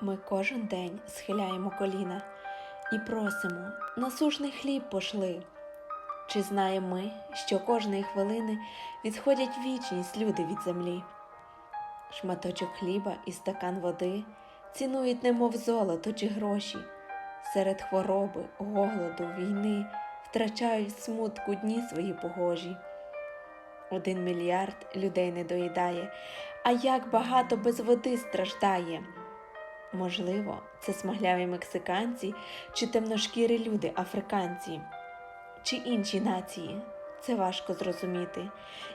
Ми кожен день схиляємо коліна і просимо насушний хліб пошли. Чи знаємо ми, що кожної хвилини відходять вічність люди від землі? Шматочок хліба і стакан води цінують немов золото чи гроші. Серед хвороби, голоду, війни втрачають смутку дні свої погожі. Один мільярд людей не доїдає, а як багато без води страждає. Можливо, це смагляві мексиканці чи темношкірі люди африканці, чи інші нації. Це важко зрозуміти.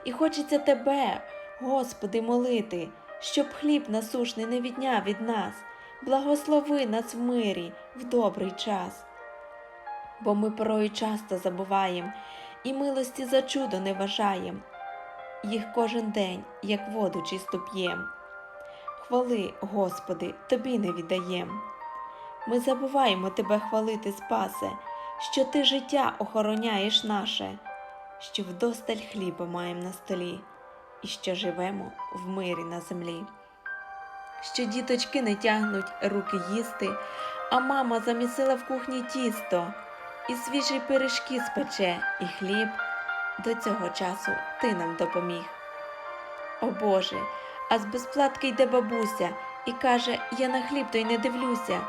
І хочеться тебе, Господи, молити, щоб хліб насушний не відняв від нас, благослови нас в мирі в добрий час. Бо ми порою часто забуваєм і милості за чудо не вважаєм. Їх кожен день, як воду чисто п'єм. Хвали, Господи, Тобі не віддаєм. Ми забуваємо Тебе хвалити, Спасе, що Ти життя охороняєш наше, що вдосталь хліба маєм на столі, і що живемо в мирі на землі. Що діточки не тягнуть руки їсти, а мама замісила в кухні тісто, і свіжі пиріжки спече, і хліб. До цього часу ти нам допоміг. О Боже, а з безплатки йде бабуся і каже: Я на хліб той не дивлюся.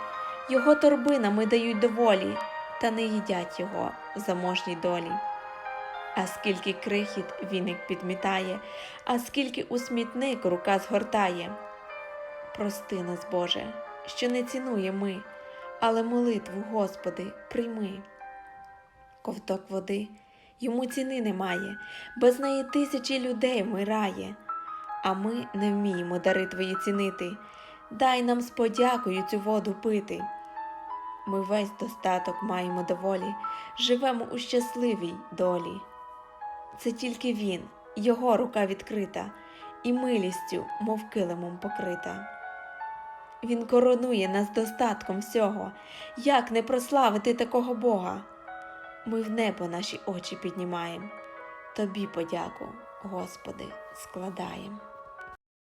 Його торбинами дають доволі, та не їдять його в заможній долі. А скільки крихіт віник підмітає, а скільки у смітник рука згортає. Прости нас, Боже, що не цінує ми, але молитву, Господи, прийми. Ковток води йому ціни немає, без неї тисячі людей вмирає, а ми не вміємо дари твої цінити. Дай нам з подякою цю воду пити. Ми весь достаток маємо доволі, живемо у щасливій долі. Це тільки він, його рука відкрита, і милістю, мов килимом покрита. Він коронує нас достатком всього, як не прославити такого Бога. Ми в небо наші очі піднімаєм, тобі подяку, Господи, складаєм.